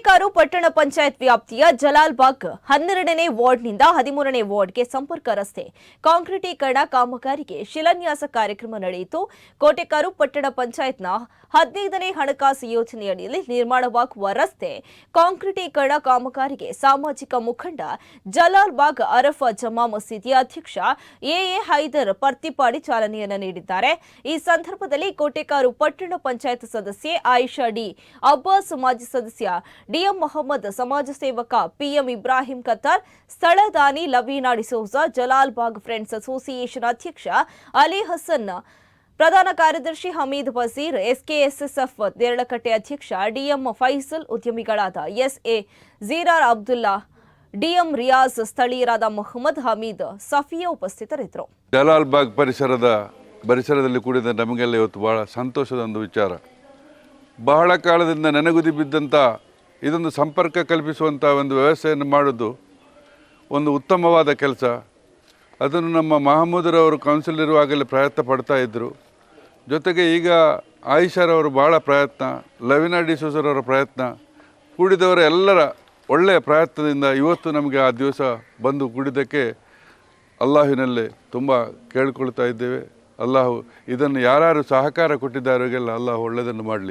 ಕೋಟೆಕಾರು ಪಟ್ಟಣ ಪಂಚಾಯತ್ ವ್ಯಾಪ್ತಿಯ ಜಲಾಲ್ಬಾಗ್ ಹನ್ನೆರಡನೇ ವಾರ್ಡ್ನಿಂದ ಹದಿಮೂರನೇ ವಾರ್ಡ್ಗೆ ಸಂಪರ್ಕ ರಸ್ತೆ, ಕಾಂಕ್ರೀಟೀಕರಣ ಕಾಮಗಾರಿಗೆ ಶಿಲಾನ್ಯಾಸ ಕಾರ್ಯಕ್ರಮ ನಡೆಯಿತು. ಕೋಟೆಕಾರು ಪಟ್ಟಣ ಪಂಚಾಯತ್ನ ಹದಿನೈದನೇ ಹಣಕಾಸು ಯೋಜನೆಯಡಿಯಲ್ಲಿ ನಿರ್ಮಾಣವಾಗುವ ರಸ್ತೆ, ಕಾಂಕ್ರೀಟೀಕರಣ ಕಾಮಗಾರಿಗೆ ಸಾಮಾಜಿಕ ಮುಖಂಡ ಜಲಾಲ್ಬಾಗ್ ಅರಫ ಜಮಾ ಮಸೀದಿಯ ಅಧ್ಯಕ್ಷ ಎಎ ಹೈದರ್ ಪರ್ತಿಪಾಡಿ ಚಾಲನೆಯನ್ನು ನೀಡಿದ್ದಾರೆ. ಈ ಸಂದರ್ಭದಲ್ಲಿ ಕೋಟೆಕಾರು ಪಟ್ಟಣ ಪಂಚಾಯತ್ ಸದಸ್ಯೆ ಆಯಿಷಾ ಡಿ ಅಬ್ಬಾಸ್ ಮಾಜಿ ಸದಸ್ಯ ಡಿಎಂ ಮೊಹಮ್ಮದ್ ಸಮಾಜ ಸೇವಕ ಪಿಎಂ ಇಬ್ರಾಹಿಂ ಕತ್ತಾರ್ ಸ್ಥಳ ದಾನಿ ಲವೀನಾ ಡಿಸೋಜಾ ಜಲಾಲ್ ಬಾಗ್ ಫ್ರೆಂಡ್ಸ್ ಅಸೋಸಿಯೇಷನ್ ಅಧ್ಯಕ್ಷ ಅಲಿ ಹಸನ್, ಪ್ರಧಾನ ಕಾರ್ಯದರ್ಶಿ ಹಮೀದ್ ವಜೀರ್, ಎಸ್ಕೆಎಸ್ಎಸ್ಎಫ್ ದೇರಳಕಟ್ಟೆ ಅಧ್ಯಕ್ಷ ಡಿಎಂ ಫೈಸಲ್ ಉದ್ಯಮಿಗಳಾದ ಎಸ್ಎ ಜೀರಾರ್ ಅಬ್ದುಲ್ಲಾ, ಡಿಎಂ ರಿಯಾಜ್ ಸ್ಥಳೀಯರಾದ ಮೊಹಮ್ಮದ್ ಹಮೀದ್ ಸಫಿಯಾ ಉಪಸ್ಥಿತರಿದ್ದರು. ಜಲಾಲ್ ಬಾಗ್ ಪರಿಸರದ, ಪರಿಸರದಲ್ಲಿ ಕೂಡಿದ ನಮಗೆಲ್ಲ ಇವತ್ತು ಬಹಳ ಸಂತೋಷದ ಒಂದು ವಿಚಾರ. ಬಹಳ ಕಾಲದಿಂದ ನೆನಗುದಿ ಬಿದ್ದಂಥ ಇದೊಂದು ಸಂಪರ್ಕ ಕಲ್ಪಿಸುವಂಥ ಒಂದು ವ್ಯವಸ್ಥೆಯನ್ನು ಮಾಡೋದು ಒಂದು ಉತ್ತಮವಾದ ಕೆಲಸ. ಅದನ್ನು ನಮ್ಮ ಮಹಮೂದರವರು ಕೌನ್ಸಿಲ್ ಇರುವಾಗಲೇ ಪ್ರಯತ್ನ ಪಡ್ತಾ ಇದ್ದರು ಜೊತೆಗೆ ಈಗ ಆಯಿಷಾರವರು ಭಾಳ ಪ್ರಯತ್ನ, ಲವಿನಾ ಡಿಸೋಸರವರ ಪ್ರಯತ್ನ, ಕೂಡಿದವರ ಎಲ್ಲರ ಒಳ್ಳೆಯ ಪ್ರಯತ್ನದಿಂದ ಇವತ್ತು ನಮಗೆ ಆ ದಿವಸ ಬಂದು ಕೂಡಿದ್ದಕ್ಕೆ ಅಲ್ಲಾಹಿನಲ್ಲೇ ತುಂಬ ಕೇಳಿಕೊಳ್ತಾ ಇದ್ದೇವೆ. ಅಲ್ಲಾಹು ಇದನ್ನು ಯಾರು ಸಹಕಾರ ಕೊಟ್ಟಿದ್ದಾರಿಗೆಲ್ಲ ಅಲ್ಲಾಹು ಒಳ್ಳೆಯದನ್ನು ಮಾಡಲಿ.